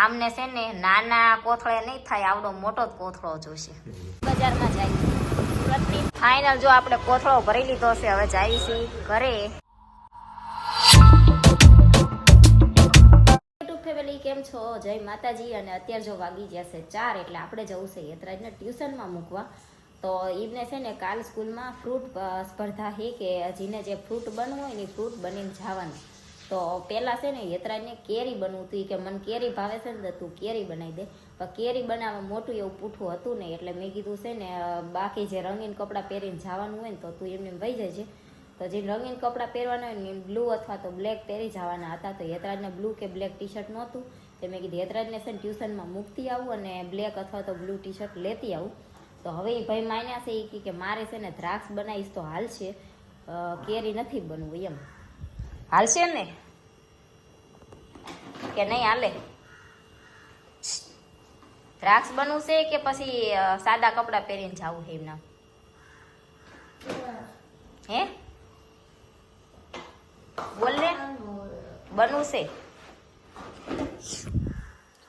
આમને છે ને નાના કોથળે નહીં થાય આવડો મોટો જ કોથળો જોશે. બજારમાં જાય ફાઇનલ જો આપણે કોથળો ભરી લીધો છે હવે જાય છે ઘરે. ફેમિલી કેમ છો? જય માતાજી અને અત્યારે જો વાગી જશે ચાર એટલે આપણે જવું છે યતરાજને ટ્યુશનમાં મૂકવા. તો એમને છે ને કાલ સ્કૂલમાં ફ્રૂટ સ્પર્ધા છે કે જીને જે ફ્રૂટ બનવું હોય ને ફ્રૂટ બનીને જવાનું. તો પહેલાં છે ને યતરાજને કેરી બનવું હતું. કે મને કેરી ભાવે છે ને તો તું કેરી બનાવી દે. પણ કેરી બનાવવા મોટું એવું પૂઠું હતું નહીં એટલે મેં કીધું છે ને બાકી જે રંગીન કપડાં પહેરીને જવાનું હોય ને તો તું એમને વહી જજે. તો જે રંગીન કપડાં પહેરવાના હોય ને બ્લુ અથવા તો બ્લેક પહેરી જવાના હતા. તો યતરાજને બ્લુ કે બ્લેક ટી શર્ટ નહોતું. તો મેં કીધું, યતરાજને છે ને ટ્યુશનમાં મૂકતી આવું અને બ્લેક અથવા તો બ્લુ ટી શર્ટ લેતી આવું. તો હવે એ ભાઈ માન્યા છે એ કે મારે છે ને દ્રાક્ષ બનાવીશ તો હાલ છે કેરી નથી બનવું એમ. હાલશે ને? કે નહીં હાલે? દ્રાક્ષ બનવું છે કે પછી સાદા કપડાં પહેરીને જવું છે એમના? હે? બોલ ને. બનવું છે.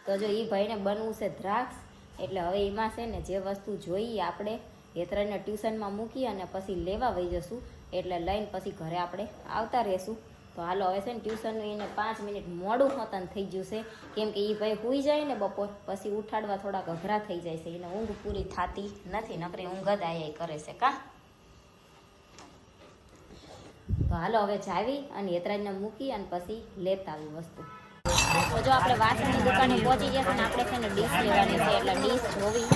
તો જો એ ભાઈને બનવું છે દ્રાક્ષ, એટલે હવે એમાં છે ને જે વસ્તુ જોઈએ આપણે હેતરાને ટ્યુશનમાં મૂકી અને પછી લેવા વહી જશું, એટલે લઈને પછી ઘરે આપણે આવતા રહેશું. તો હાલો, હવે છે ને ટ્યુશનનું એને પાંચ મિનિટ મોડું હોતન થઈ ગયું કેમ કે એ ભાઈ હોઈ જાય ને બપોર, પછી ઉઠાડવા થોડાક અઘરા થઈ જાય છે. એને ઊંઘ પૂરી થતી નથી, નકરી ઊંઘ જ આયા કરે છે, કા? તો હાલો, હવે જાવી અને યતરાજને મૂકી અને પછી લેતા આવી વસ્તુ. તો જો આપણે વાસણની દુકાને પહોંચી ગયા છે ને આપણે છે ને ડીશ લેવાની છે, એટલે ડીશ જોવી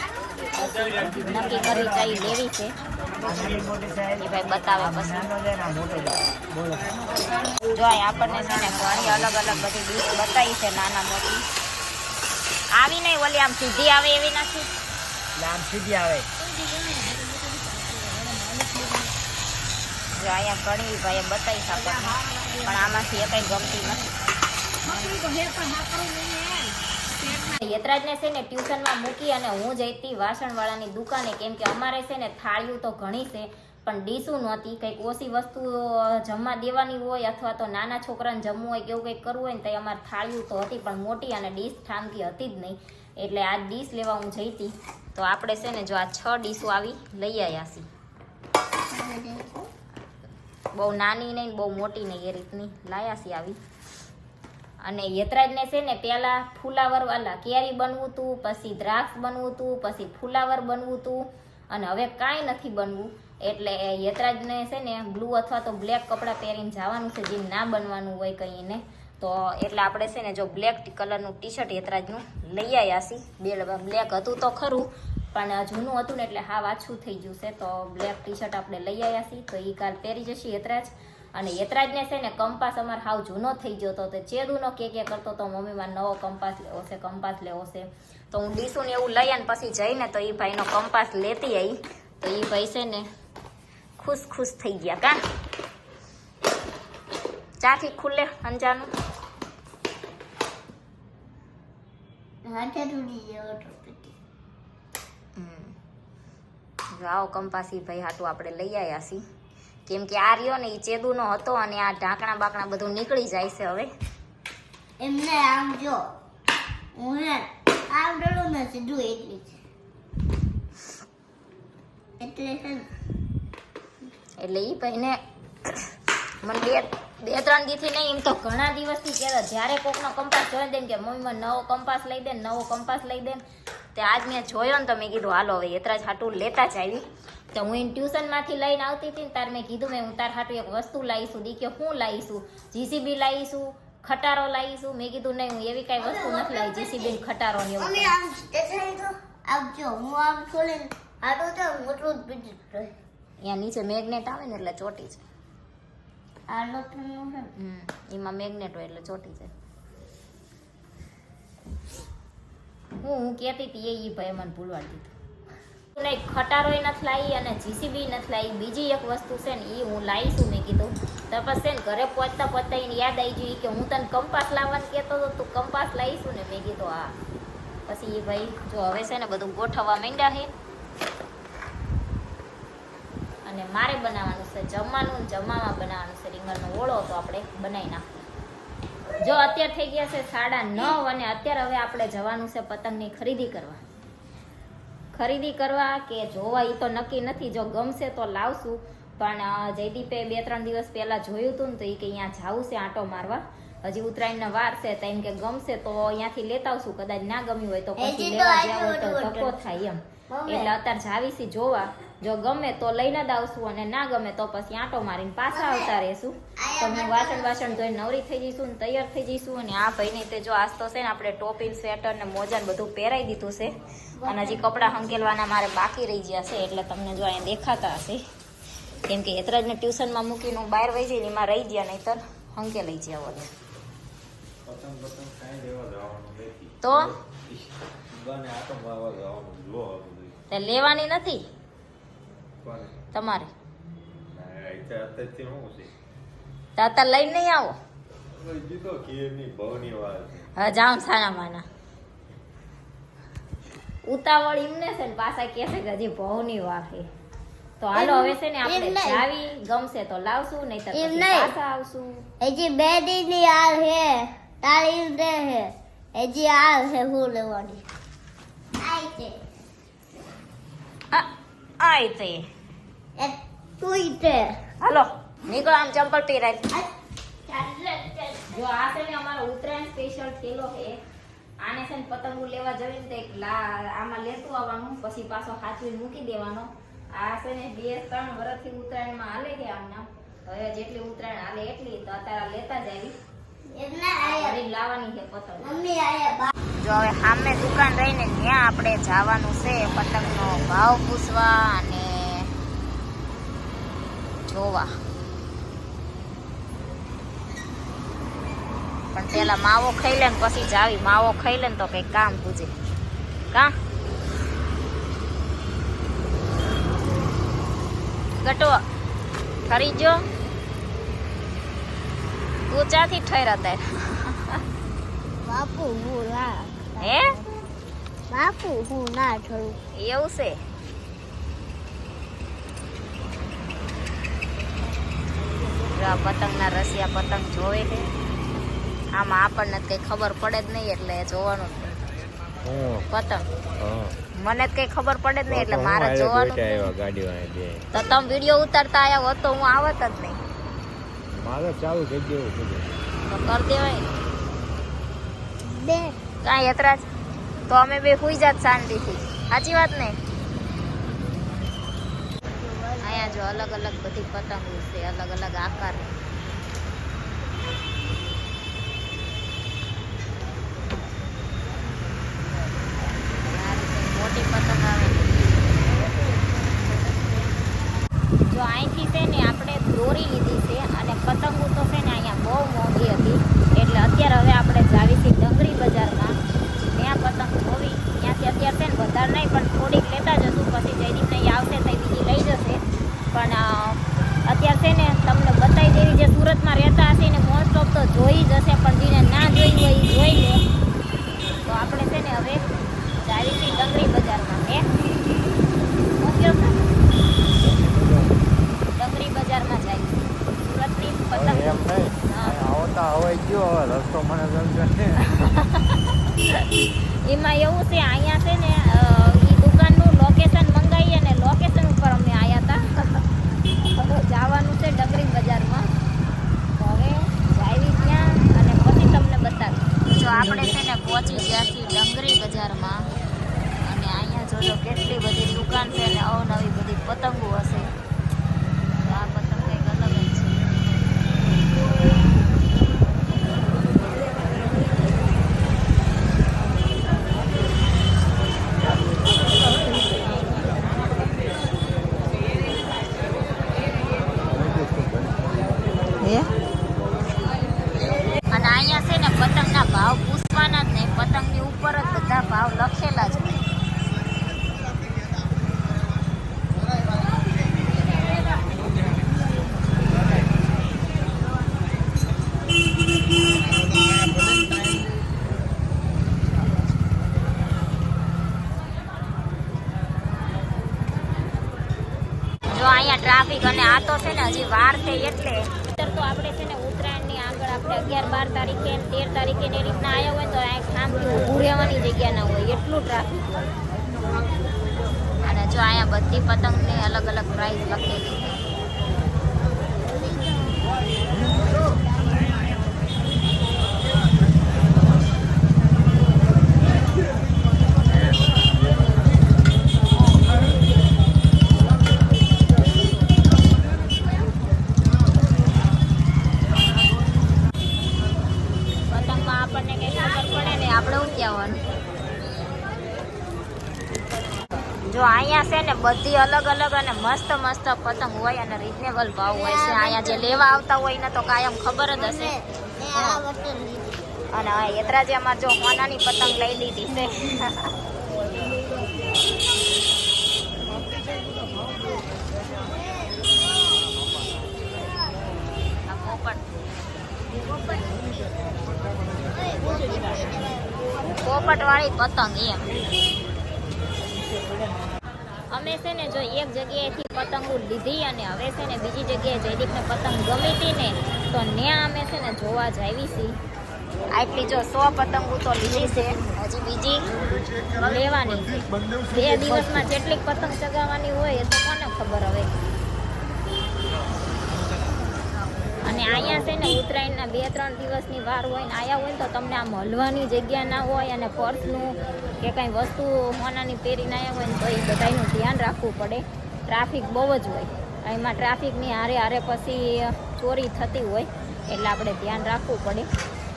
નક્કી કરવી ચાઈ લેવી છે. એ ભાઈ બતાવે પછી. જો આપણને છે ને ઘણી અલગ અલગ બધી ડીશ બતાવી છે નાના મોટી. આવી નહીં ઓલી આમ સીધી આવે એવી નથી? આમ સીધી આવે જો અહીંયા ઘણી ભાઈએ બતાવી છે પણ આમાંથી એ કંઈ ગમતી નથી. યતરાજને છે ને ટ્યુશનમાં મૂકી અને હું જઈતી વાસણવાળાની દુકાને, કેમ કે અમારે છે ને થાળીઓ તો ઘણી છે, પણ ડીશું નહોતી. કંઈક ઓછી વસ્તુ જમવા દેવાની હોય અથવા તો નાના છોકરાને જમવું હોય કે એવું કંઈક કરવું હોય ને તો અમારે થાળીઓ તો હતી, પણ મોટી અને ડીશ ઠામકી હતી જ નહીં. એટલે આ ડીશ લેવા હું જઈતી. તો આપણે છે ને જો આ છ ડીશો આવી લઈ આવ્યા છીએ. બહુ નાની નહીં બહુ મોટી નહીં, એ રીતની. લાયા છીએ આવી. અને યતરાજને છે ને પહેલાં ફુલાવર વાલા કેરી બનવું હતું પછી દ્રાક્ષ બનવું હતું પછી ફુલાવર બનવું હતું અને હવે કાંઈ નથી બનવું. એટલે યતરાજને છે ને બ્લુ અથવા તો બ્લેક કપડાં પહેરીને જવાનું છે, જે ના બનવાનું હોય કંઈ તો એટલે આપણે છે ને જો બ્લેક કલરનું ટી શર્ટ યતરાજનું લઈ આવ્યા છીએ. બે બ્લેક હતું તો ખરું, પણ જૂનું હતું ને એટલે હા વાછું થઈ ગયું છે. તો બ્લેક ટી શર્ટ આપણે લઈ આવ્યા છીએ. તો એ કાલ પહેરી જશે યતરાજ. અને યતરાજને છે ને કંપાસ અમાર હાવ જૂનો થઈ ગયો હતો, તો ચેદુનો કે કે કરતો તો મમ્મીમાં નવો કંપાસ લેવો છે, કંપાસ લેવો છે. તો હું ડીશું ને એવું લઈ અને પછી જઈને તો એ ભાઈનો કંપાસ લેતી આવી તો એ ભાઈ છે ને ખુશ ખુશ થઈ ગયા કા. ચાથી ખુલ્લે અંજાનું હમ. જો આવો કંપાસ ભાઈ હાટું આપણે લઈ આવ્યા છીએ. કેમ કે આ રહ્યો ને એ ચેદુનો હતો અને આ ઢાંકણા બાકણા બધું નીકળી જાય છે હવે. એમને આમ જો હું આમ ડરું ને સીધું એટલી છે એટલે એટલે એ ભાઈને મને બે બે ત્રણ દીથી નહીં એમ તો ઘણા દિવસથી કહેતા જ્યારે કોકનો કંપાસ જોઈ દે કે કે મને નવો કંપાસ લઈ દે નવો કંપાસ લઈ દે તે આજ મેં જોયો ને તો મેં કીધું હાલો હવે એતરા જ હાટું લેતા જ આવી. તો હું એને ટ્યુશનમાંથી લઈને આવતી હતી ને તાર મેં કીધું મેં હું તાર હાટું એક વસ્તુ લાવીશું. દી કે હું લાવીશું? જીસીબી લાવીશું? ખટારો લાવીશું? મેં કીધું નહીં હું એવી કાંઈ વસ્તુ નથી લાવી. જીસીબી ખટારો ને એવું આવજો હું આમ છોડીને હાટું તો મોટું અહીંયા નીચે મેગ્નેટ આવે ને એટલે ચોટી છે છે એમાં મેગ્નેટ હોય એટલે ચોટી જાય. હું હું કહેતી હતી એ ભાઈ મને ભૂલવા દીધું. નહીં, ખટારોય નથી લાવી અને જીસીબી નથી લાવી. બીજી એક વસ્તુ છે ને એ હું લાવીશું મેં કીધું. તપાસ છે ને, ઘરે પહોંચતા પહોંચતા એને યાદ આવી ગયું કે હું તને કંપાસ લાવવાનું કહેતો હતો તું કંપાસ લાવીશું ને, મેં કીધું, હા. પછી એ ભાઈ, જો હવે છે ને, બધું ગોઠવવા માંડ્યા છે. અને મારે બનાવવાનું છે, જમવાનું જમવામાં બનાવવાનું છે, રીંગણનો ઓળો તો આપણે, બનાવી નાખીએ જો અત્યારે થઈ ગયા છે સાડા નવ અને અત્યારે હવે આપણે જવાનું છે પતંગની ખરીદી કરવા. ખરીદી કરવા કે જોવા એ તો નક્કી નથી. જો ગમશે તો લાવશું. પણ જયદીપે બે ત્રણ દિવસ પહેલા જોયું હતું ને તો એ કે અહીંયા જાવું છે આંટો મારવા. હજી ઉત્તરાયણના વાર છે તો એમ કે ગમશે તો અહીંયાથી લેતા આવશું. કદાચ ના ગમ્યું હોય તો પછી લેવા જાવ તો ધક્કો થાય એમ. એટલે અત્યારે જાવીસી જોવા. જો ગમે તો લઈને જ આવશું અને ના ગમે તો પછી આંટો મારીને પાછા આવતા રહેશું. તો હું વાસણ વાસણ ધોઈને નવરી થઈ જઈશું ને તૈયાર થઈ જઈશું અને આ ભાઈને તે જો આજ તો છે ને આપણે ટોપી સ્વેટર ને મોજા ને બધું પહેરાઈ દીધું છે. અને હજી કપડાં હંકેલવાના મારે બાકી રહી ગયા છે એટલે તમને જો અહીંયા દેખાતા હશે. કેમ કે હેતરાજને ટ્યુશનમાં મૂકીને હું બહાર વહી જઈને એમાં રહી ગયા નહીં તો હંકે લઈ ગયા નથી. તો લેવાની નથી? તમારે? તાતા લઈને નહીં આવો? હવે કીધો ખીરની ભવની વાત છે. હવે જાઉં સાના માના ઉતાવળ એમને છે ને પાછા કહે છે કે હજી ભવની વાર તો હાલો હવે છે ને આપણે જાવી ગમશે તો લાવશું નહીં તો. પાછા આવશું. હજી બે દીની હાલ હે તાળી દે હે હજી હાલ હે હું લેવાની. આઈ છે આ આય તે એ તુંય તે હાલો નીકળો આમ ચંપલ પહેરાય આ ચાલે ચાલે. જો આ છે ને અમારો ઉત્તરાયણ સ્પેશિયલ થેલો છે આને છે ને પતંગો લેવા જવી ને તો એક લા આમાં લેતું આવવાનું પછી પાછો હાચવી મૂકી દેવાનો આ છે ને બે ત્રણ વર્ષથી ઉત્તરાયણમાં હાલે છે આમના હવે જેટલી ઉત્તરાયણ હાલે એટલી તો અત્યારે લેતા જ આવી એમને આયા. ઘરે લાવવાની છે પતંગ. મમ્મી આયા બા. જો હવે સામે દુકાન રહીને ત્યાં આપણે જવાનું છે પતંગનો ભાવ પૂછવા અને જોવા. પણ પેલા માવો ખાઈ લે ને પછી જાવી. માવો ખાઈ લે ને તો કઈ કામ પૂજે કા? ગટો. ખરી જો તું ચાથી ઠેરા તાર બાપુ હું ના. હે? બાપુ હું ના ઠરું. એવું છે? પતંગના રસિયા પતંગ જોવે છે. આમાં આપણને તો કઈ ખબર પડે જ નહીં એટલે જોવાનું પતંગ. મને કઈ ખબર પડે જ નહીં એટલે મારે જોવાનું તો તમે વીડિયો ઉતારતા આવ્યા હોત તો હું આવત જ નહીં. મારે ચાલુ થઈ ગયું કરી દેવાય. બે. કાંઈ યતરાજ તો અમે બે સુઈ જાત શાંતિથી. સાચી વાત ને? અહીંયા જો અલગ અલગ બધી પતંગો છે અલગ અલગ આકાર મોટી પતંગ આવે જો અહીંથી છે ને આપણે દોરી લીધી છે અને પતંગો તો છે ને અહીંયા બહુ મોંઘી હતી એટલે અત્યારે હવે આપણે જાવી છીએ ડંગરી બજારમાં ત્યાં પતંગ જોવી ત્યાંથી અત્યારે છે ને વધારે નહીં પણ થોડીક લેતા જશું પછી જયદીપ નહીં આવશે તો બીજી લઈ જશે પણ અ, અત્યારે છે ને તમને બતાવી દેવી જે સુરતમાં રહેતા હશે ને મોસ્ટ ઓફ તો જોઈ જ હશે પણ જેને ના જોઈ હોય એ જોઈ લે તો આપણે છે ને હવે જાવી છીએ ડંગરી બજારમાં હે? ડંગરી બજારમાં જાય. સુરતની પતંગ એમ નહીં. આવતા હવે ગયો હવે રસ્તો મને સમજો એમાં એવું છે અહીંયા છે ને એ દુકાનનું લોકેશન મંગાવીએ અને લોકેશન ઉપર અમે આવ્યા હતા. જવાનું છે ડગરી બજારમાં. હવે જાવી ત્યાં અને પછી તમને બતાવી જો આપણે છે ને પહોંચી ગયા છીએ ડંગરી બજારમાં. અને અહીંયા જોજો કેટલી બધી દુકાન છે અને અવનવી બધી પતંગો હશે. આ તો છે ને હજી વાર છે એટલે. તો આપણે છે ને ઉત્તરાયણની આગળ આપણે અગિયાર બાર તારીખે તેર તારીખે એ રીતના આવ્યા હોય તો આ ખામથી ઊભું રહેવાની જગ્યા ના હોય, એટલું ટ્રાફિક. અને જો અહીંયા બધી પતંગને અલગ અલગ પ્રાઇસ લખેલી છે. બધી અલગ અલગ અને મસ્ત મસ્ત પતંગ હોય અને રિઝનેબલ ભાવ હોય છે. અહીંયા જે લેવા આવતા હોય ને તો કાયમ ખબર જ હશે. અને હવે યતરાજીમાં જો હોનાની પતંગ લઈ લીધી છે. પોપટ વાળી પતંગ એમ. અમે છે ને, જો એક જગ્યાએથી પતંગ લીધી અને હવે છે ને બીજી જગ્યાએ જયદીપને પતંગ ગમી હતી ને, તો ત્યાં અમે છે ને જોવા જાવી છીએ આટલી જો સો પતંગો તો લીધી છે, હજી બીજી લેવાની બે દિવસમાં જેટલી પતંગ ચગાવવાની હોય એ તો કોને ખબર હવે? અને અહીંયા છે ને ઉત્તરાયણના બે, ત્રણ દિવસની વાર હોય ને આયા હોય તો તમને આમ હલવાની જગ્યા ના હોય અને પર્સનું કે કાંઈ વસ્તુ હોનાની પહેરીને આવ્યા હોય ને તો એ બધાનું ધ્યાન રાખવું પડે. ટ્રાફિક બહુ જ હોય. એમાં ટ્રાફિકની હારે હારે પછી ચોરી થતી હોય એટલે આપણે ધ્યાન રાખવું પડે.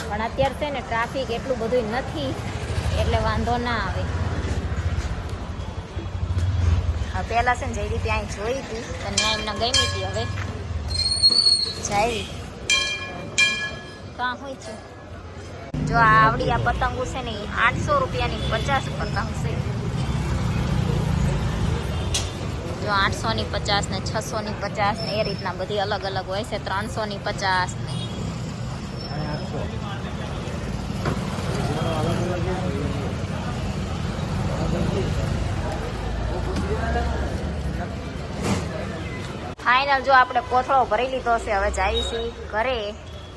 પણ અત્યારે છે ને ટ્રાફિક એટલું બધું નથી એટલે વાંધો ના આવે. પહેલાં છે ને જે રીતે અહીં જોઈ હતી ત્યાં એમને ગમી હતી હવે. જાય. કાં હોય છે? જો આ આવડી આ પતંગ છે ને આઠસો રૂપિયાની પચાસ પતંગ છે. જો આઠસો ની પચાસ ને છસો ની પચાસ ને એ રીતના બધી અલગ અલગ હોય છે. ત્રણસો ની. પચાસ ને ફાઇનલ જો આપણે કોથળો ભરી લીધો છે હવે જઈશું ઘરે.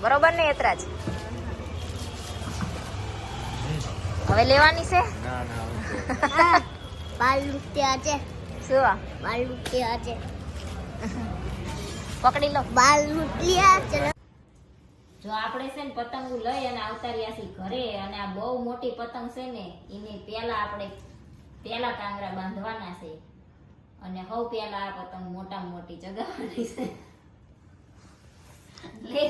બરોબર ને એતરાજ હવે લેવાની છે? પકડી લો. બાલ જો આપણે છે ને પતંગ લઈ અને આવતા રહ્યા છીએ ઘરે અને આ બહુ મોટી પતંગ છે ને એને પેલા આપણે પેલા કાંગરા બાંધવાના છે. અને હવ પેલા આ પતંગ મોટા મોટી જગાવવાની છે. લે.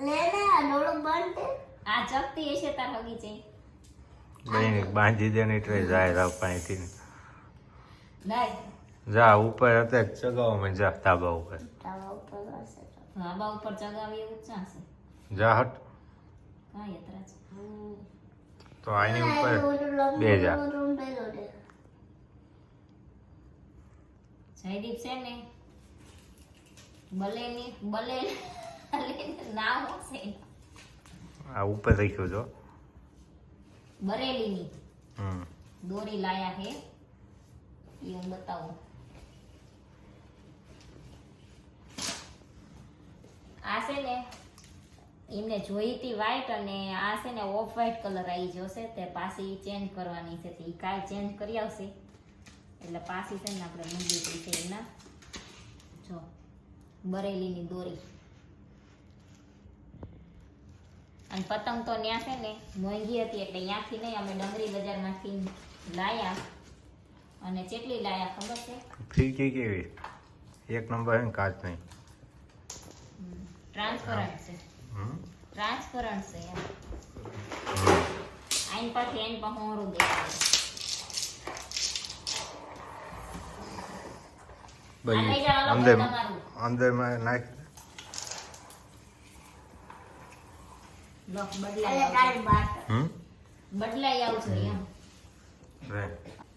લે ને આ ડોળો બંધ. આ ચકતી હશે તાર હગી છે બેન બાંધી દે ને એટલે જાય રાવ પાણીથી. ના જા ઉપર અત્યારે ચગાવવામાં જા ધાબા ઉપર. તાબા ઉપર હશે. ધાબા ઉપર ચગાવી એવું ચાસે જા હટ. કાંઈ હમ. તો આની ઉપર બે જા. છે. જયદીપ છે ને બલેની બલે નામ હશે. આ ઉપર રાખ્યું છો બરેલીની. હમ. દોરી લાયા હે. એ હું બતાવું. આ છે ને એમને જોઈ હતી વ્હાઈટ અને આ છે ને ઓફ વ્હાઈટ કલર આવી જશે તે પાછી ચેન્જ કરવાની છે તે કાલ ચેન્જ કરી આવશે. એટલે પાસી છે ને આપણે મૂંગી છે એમના જો બરેલીની દોરી. અને પતંગ તો ત્યાં છે ને મોંઘી હતી એટલે ત્યાંથી નહીં અમે ડંગરી બજારમાંથી લાયા. અને કેટલી લાયા ખબર છે? ફીકી કેવી? એક નંબર હે કાચ નહીં ટ્રાન્સપરન્ટ છે. ટ્રાન્સપરન્ટ છે એમ. આઈન પાછી આઈન પાસે હોરું દેખાય અલગ અંદર. અંદરમાં નાખ. બદલાઈ એમ. રે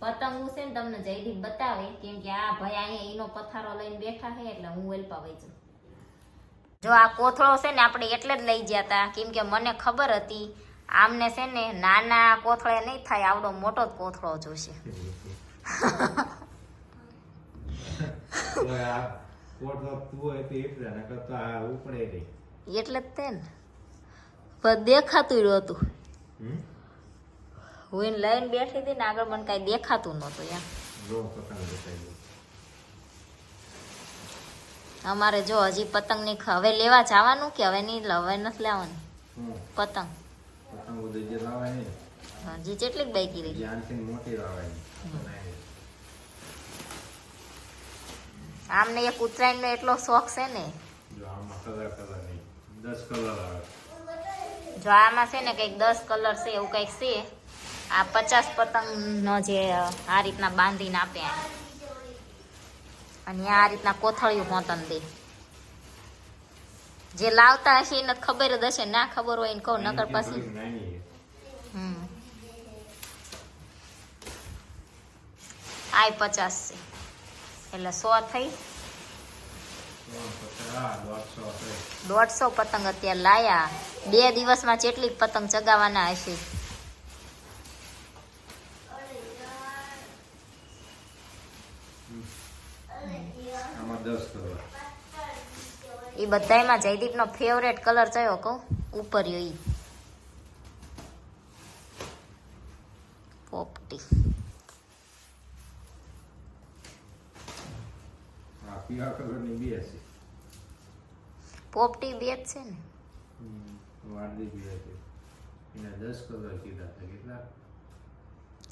પતંગો છે ને તમને જયદીપ બતાવે કેમ કે આ ભાઈ અહીંયા એનો પથારો લઈને બેઠા છે એટલે હું વેલપા જાઉં. જો આ કોથળો છે ને આપણે એટલે જ લઈ ગયા હતા કેમ કે મને ખબર હતી આમને છે ને નાના કોથળે નહીં થાય આવડો મોટો જ કોથળો જોશે. એટલે જ તે ને. દેખાતું હતું? હું એને લઈને બેઠી હતી ને આગળ મને કાંઈ દેખાતું નહોતું એમ. અમારે જો હજી પતંગની હવે લેવા જવાનું કે હવે નહીં? હવે નથી લેવાનું પતંગ. પતંગ ઉડે જે હજી બાકી રહી. મોટી બનાવીને. આમને એક ઉત્તરાયણનો એટલો શોખ છે ને? જો આમાં છે ને કંઈક દસ કલર છે એવું કંઈક છે. આ પચાસ પતંગનો જે આ રીતના બાંધીને આપે. અને આ રીતના કોથળિયું હોતન દે. જે લાવતા હશે એને ખબર જ હશે ના ખબર હોય એને કહું નકર પછી. હમ. આ પચાસ છે. એટલે સો થઈ. દોઢસો પતંગ અત્યારે લાયા. બે દિવસમાં જેટલી પતંગ ચગાવવાના હશે. એ બધાયમાં જયદીપનો ફેવરેટ કલર થયો કહું? ઉપર ઈ. પોપટી આ પીળા કલરની બે છે. પોપટી બે જ છે ને? વાદળી બે છે. એના દસ કલર કીધા હતા કેટલા?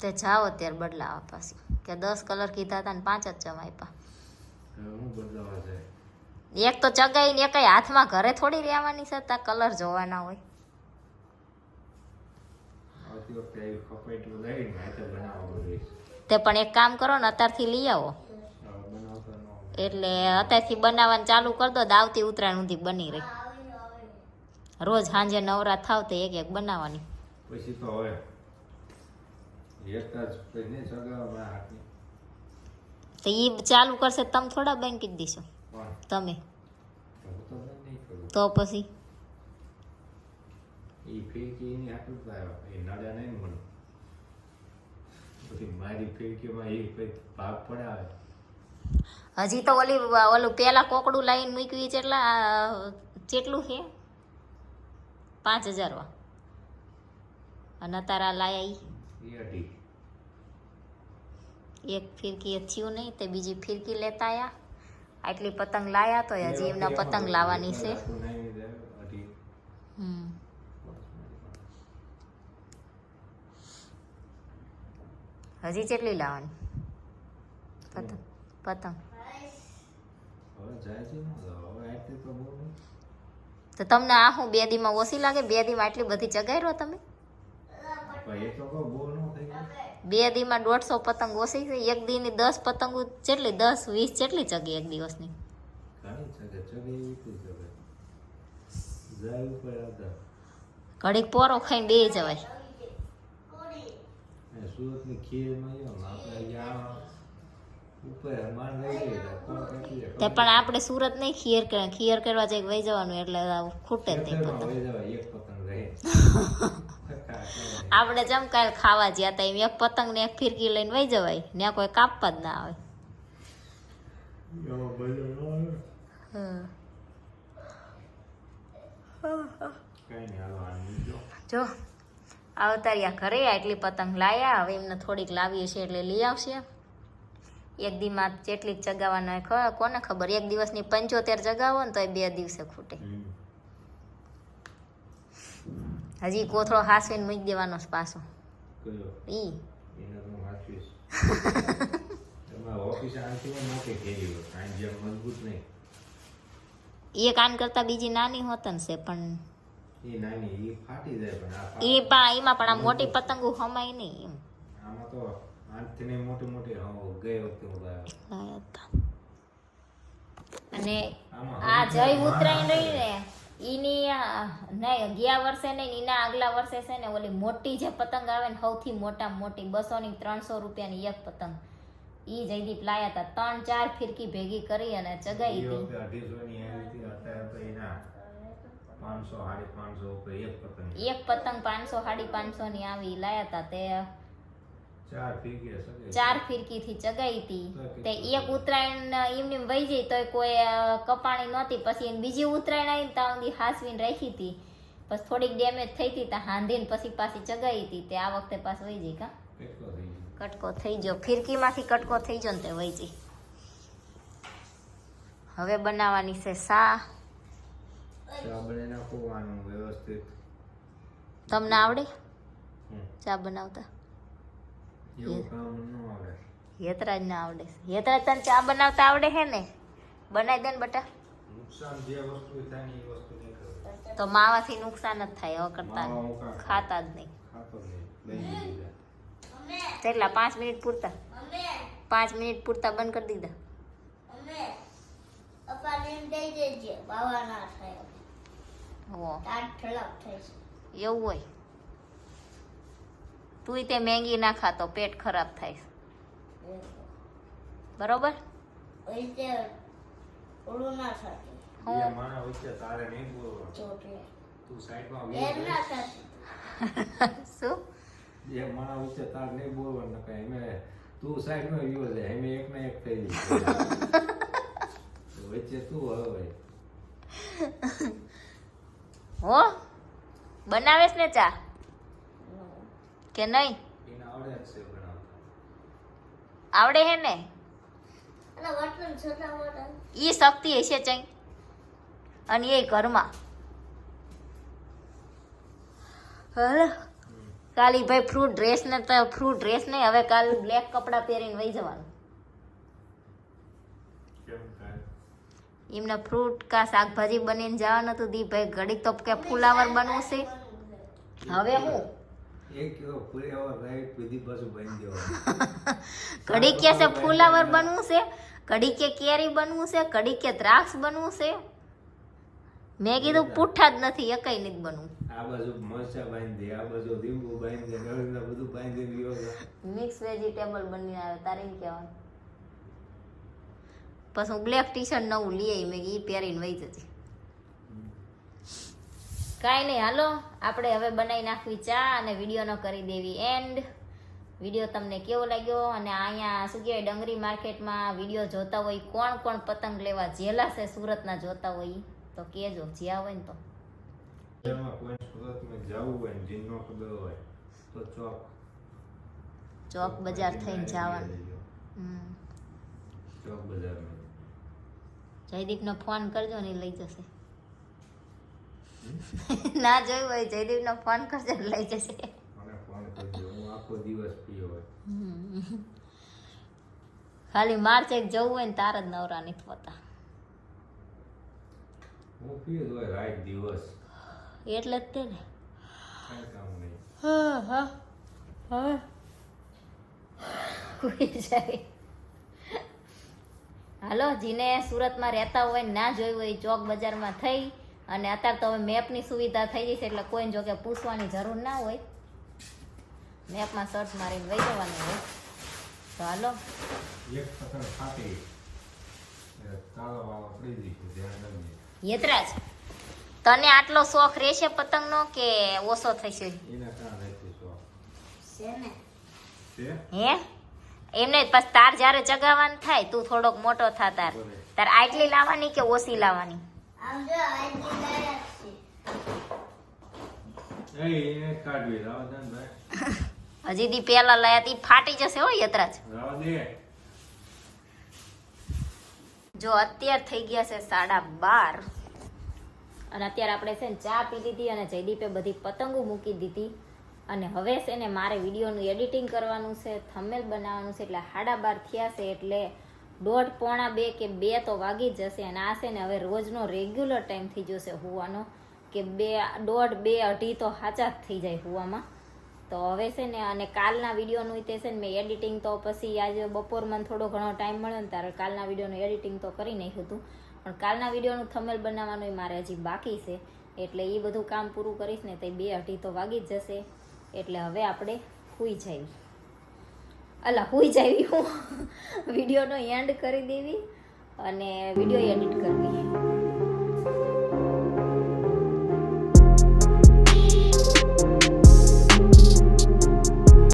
તે જાઓ અત્યારે બદલાવા પાછી કે દસ કલર કીધા હતા ને પાંચ જ જમાયપા. હું બદલાવા જાય? એક તો ચગાઈ ને કઈ હાથમાં ઘરે થોડી રહેવાની છે ત્યાં કલર જોવાના હોય. તે પણ એક કામ કરો ને અત્યારથી લઈ આવો હવે બનાવતા ન હોય. એટલે અત્યારથી બનાવવાનું ચાલુ કરી દો તો આવતી ઉત્તરાયણ સુધી બની રહી. રોજ સાંજે નવરા થાવ તો એક એક બનાવવાની. પછી તો હવે તો એ ચાલુ કરશે તમે થોડા બેન જ દીશો. તમે. તો પછી? મારી ફિરકીમાં એ ભાગ પડાવે. હજી તો ઓલી ઓલું પહેલાં કોકડું લાવીને મૂક્યું ઈ જેટલા જેટલું છે? પાંચ હજારમાં. અને તારા લાયા એક ફિરકી થયું નહીં તે બીજી ફિરકી લેતા આવ્યા આટલી પતંગ લાયા તો હજી એમના પતંગ લાવવાની છે. હજી કેટલી લાવવાની? પતંગ પતંગ હવે જાય છે ને હવે આટલી તો તમને આ હું બે દીમાં ઓછી લાગે? બે દીમાં આટલી બધી ચગાઈ તમે? બે દીમાં દોઢસો પતંગ ઓછી છે. એક દીની દસ પતંગ જેટલી દસ વીસ જેટલી ચગી એક દિવસની. ઘડીક પોરો ખાઈને બે જવાય. સુરતની ખીરમાં આપણે તે પણ આપણે સુરત નહીં ખીર કરે. ખીર કરવા જઈ વહી જવાનું એટલે આવું ખૂટે જ નહીં ખેતરમાં પતંગ. આપણે જેમ કાલ ખાવા જ્યાં તા એમ એક પતંગ ને એક ફિરકી લઈને વહી જવાય. ત્યાં કોઈ કાપવા જ ના આવે. જો આવતા ઘરે આટલી પતંગ લાયા. હવે એમને થોડીક લાવીએ છીએ એટલે લઈ આવશે. એક દીમાં જેટલી ચગાવવાના હોય કોને ખબર? એક દિવસની પંચોતેર ચગાવો ને તો એ બે દિવસે ખૂટે. હજી કોથળો હાસવીને મૂકી દેવાનો છે પાછો. ઈ. એ આન કરતા બીજી નાની હોતન છે પણ એ પણ એમાં પણ આ મોટી પતંગો હમાય નહીં એમ. આમાં તો નહીં મોટી મોટી હા ગઈ વખતે લાયા. હતા. અને આ જય ઉત્તરાયણ રહી ને ઈની નહીં ગયા વર્ષે નહીં એના આગલા વર્ષે છે ને ઓલી મોટી જે પતંગ આવે ને સૌથી મોટા મોટી બસો ની ત્રણસો રૂપિયાની એક પતંગ. ઈ જયદીપ લાયા હતા ત્રણ ચાર ફિરકી ભેગી કરી અને ચગાઈ હતી. અઢીસો ની આવી હતી અત્યારે તો એના પાંચસો સાડી પાંચસો એક પતંગ. એક પતંગ પાંચસો સાડી પાંચસો ની આવી લાયા હતા તે ચાર ફિરકીથી ચગાઈ હતી. તે એક ઉત્તરાયણ એમને એમ વહી જઈ તોય કોઈ કપાણી નહોતી. પછી બીજી ઉત્તરાયણ આવી ને ત્યાં સુધી હાસવીને રાખી હતી. પછી થોડીક ડેમેજ થઈ હતી ત્યાં હાંધીને પછી પાછી ચગાઈ હતી. તે આ વખતે પાછી વહી જઈ કા? કેટલો થઈ ગયો. કટકો થઈ ગયો. ફિરકીમાંથી કટકો થઈ ગયો ને તે વહી જઈ હવે બનાવવાની છે સા તમને આવડે? ચા બનાવતા? કામ ન આવે હેતરાજ ના આવડે. યતરાજ તને ચા બનાવતા આવડે હે ને? બનાવી દે ને બટા. નુકસાન જે વસ્તુ થાય ને એ વસ્તુ નહીં તો માવાથી નુકસાન જ થાય હવે કરતા ખાતા જ નહીં. કેટલા? પાંચ મિનિટ પૂરતા? પાંચ મિનિટ પૂરતા બંધ કરી દીધા. એવું પપ્પાને તુંય તે મેંગી ના ખાતો પેટ ખરાબ થાય બરોબર ઓય તે ઓળું ના થતું બે હું માણા વચ્ચે તારે નહીં બોલવાનું ચોટલે તું સાઈડમાં એમ બેસ. ના થતું શું બે માણા વચ્ચે તાર નહીં બોલવાનું નકર એમે તું સાઈડમાં વ્યો છે એમે એક ને એક થઈ જશે. વચ્ચે તું હવે હો બનાવેશ ને ચા કે નહીં? આવડે છે હે ને? ઈ શક્તિ હશે ચઈ અને એ ઘરમાં. હલો. કાલી ભાઈ ફ્રૂટ ડ્રેસ ને તો ફ્રૂટ ડ્રેસ નહીં હવે કાલ બ્લેક કપડાં પહેરીને વહી જવાનું. કેમ એમને ફ્રૂટ કા શાકભાજી બનીને જવાનું હતું દી ભાઈ ઘડીક તો કે ફુલાવર બનવું છે. હવે હું? ઘડી કે છે ફુલાવર બનવું છે કડી કે કેરી બનવું છે કડી કે દ્રાક્ષ બનવું છે. મેં કીધું પૂઠા જ નથી એકઈ નથી બનવું. આ બાજુ મરચા બાંધી દે આ બાજુ લીંબુ બાંધી દે બધું બાંધી ગયો મિક્સ વેજીટેબલ બનીને આવે તારે એમ કહેવાનું. પછી હું બ્લેક ટી શર્ટ નવું લઈ આવી મેં એ પહેરીને વહી જતી કાંઈ નહીં હાલો. આપણે હવે બનાવી નાખવી ચા અને વિડીયોનો કરી દેવી એન્ડ વીડિયો તમને કેવો લાગ્યો અને અહીંયા શું કહેવાય ડંગરી માર્કેટમાં વીડિયો જોતા હોય કોણ કોણ પતંગ લેવા જેલા છે સુરતના જોતા હોય તો કહેજો જ્યાં હોય ને તો. ચોક. બજાર થઈને જવાનું. ચોક બજારમાં. જયદીપનો ફોન કરજો ને લઈ જશે. ના જોયું હોય જયદીપનો ફોન કરજો લઈ જશે. ખાલી માર્ચ એક જવું હોય ને તાર જ નવરા નથી દિવસ. એટલે જ તે ને. હા હા હાલો જીને સુરતમાં રહેતા હોય ને ના જોયું હોય ચોક બજારમાં થઈ. અને અત્યારે તો હવે મેપની સુવિધા થઈ ગઈ છે એટલે કોઈને જોકે પૂછવાની જરૂર ના હોય. મેપમાં સર્ચ મારીને વહી જવાનું હોય. તો હાલો. યતરાજ તને આટલો શોખ રહેશે પતંગનો કે ઓછો થશે? હે? એમને પછી તાર જ્યારે ચગાવવાનું થાય તું થોડોક મોટો થા તાર. તાર આટલી લાવવાની કે ઓછી લાવવાની? હજી દી પેલા લાયા તી ફાટી જશે હો યતરાજ. જો અત્યાર થઈ ગયા છે સાડા બાર અને અત્યારે આપણે છે ને ચા પી લીધી અને જયદીપે બધી પતંગો મૂકી દીધી. અને હવે છે ને મારે વિડીયોનું એડિટિંગ કરવાનું છે થમેલ બનાવવાનું છે એટલે સાડા બાર થયા છે એટલે દોઢ પોણા બે કે બે તો વાગી જશે અને આ છે ને હવે રોજનો રેગ્યુલર ટાઈમ થઈ જશે હુવાનો. કે બે, દોઢ, બે, અઢી તો સાચા જ થઈ જાય હુવામાં. તો હવે છે ને, અને કાલના વિડીયોનું તે છે ને મેં એડિટિંગ તો પછી આજે બપોર મને થોડો ઘણો ટાઈમ મળ્યો ને ત્યારે કાલના વિડીયોનું એડિટિંગ તો કરી નાખ્યું હતું. પણ કાલના વિડીયોનું થમેલ બનાવવાનું એ મારે હજી બાકી છે. એટલે એ બધું કામ પૂરું કરીશ ને તો બે, અઢી તો વાગી જ જશે. એટલે હવે આપણે હુઈ જાવી અલા હુઈ જાવી હું. વિડીયોનો એન્ડ કરી દેવી અને વીડિયો એડિટ કરવી.